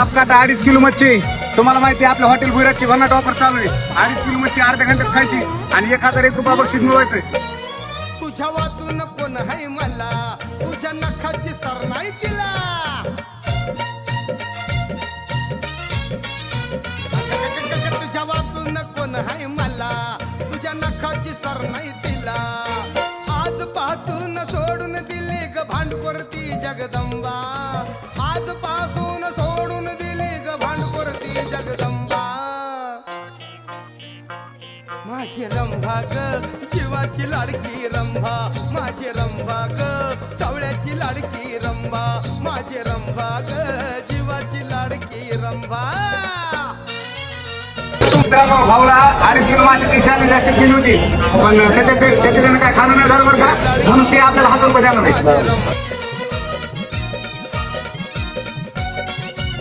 अपघात अडीच किलो मच्छी. तुम्हाला माहिती आहे आपल्या हॉटेल भुईराजची भन्नाट ऑफर चालू आहे. अडीच किलो मच्छी अर्ध्या घंट्यात खायची आणि एक हजार एक रुपया बक्षीस मिळवायचं. तुझ्या वाचून कोण हाय मला? तुझ्या नखाची सर नाही तिला. तुझ्या वाचून कोण हाय मला? तुझ्या नखाची तर नाही तिला. आज पासून सोडून दिली ग भांडकोरती जगदंबा. जगदंबा माझी रंभा ग जीवाची लाडकी रंभा. माझी रंभा ग चावळ्याची लाडकी रंभा. माझी रंभा ग जीवाची लाडकी रंभा. मित्रांनो भाऊला अडीच किलो माशाची चॅलेंज अशी केली होती. पण त्याच्या त्याच्याकडे काय खाणं नाही झालं बरं का? म्हणून ते आपल्याला हजार रुपये देणार नाही. रंभा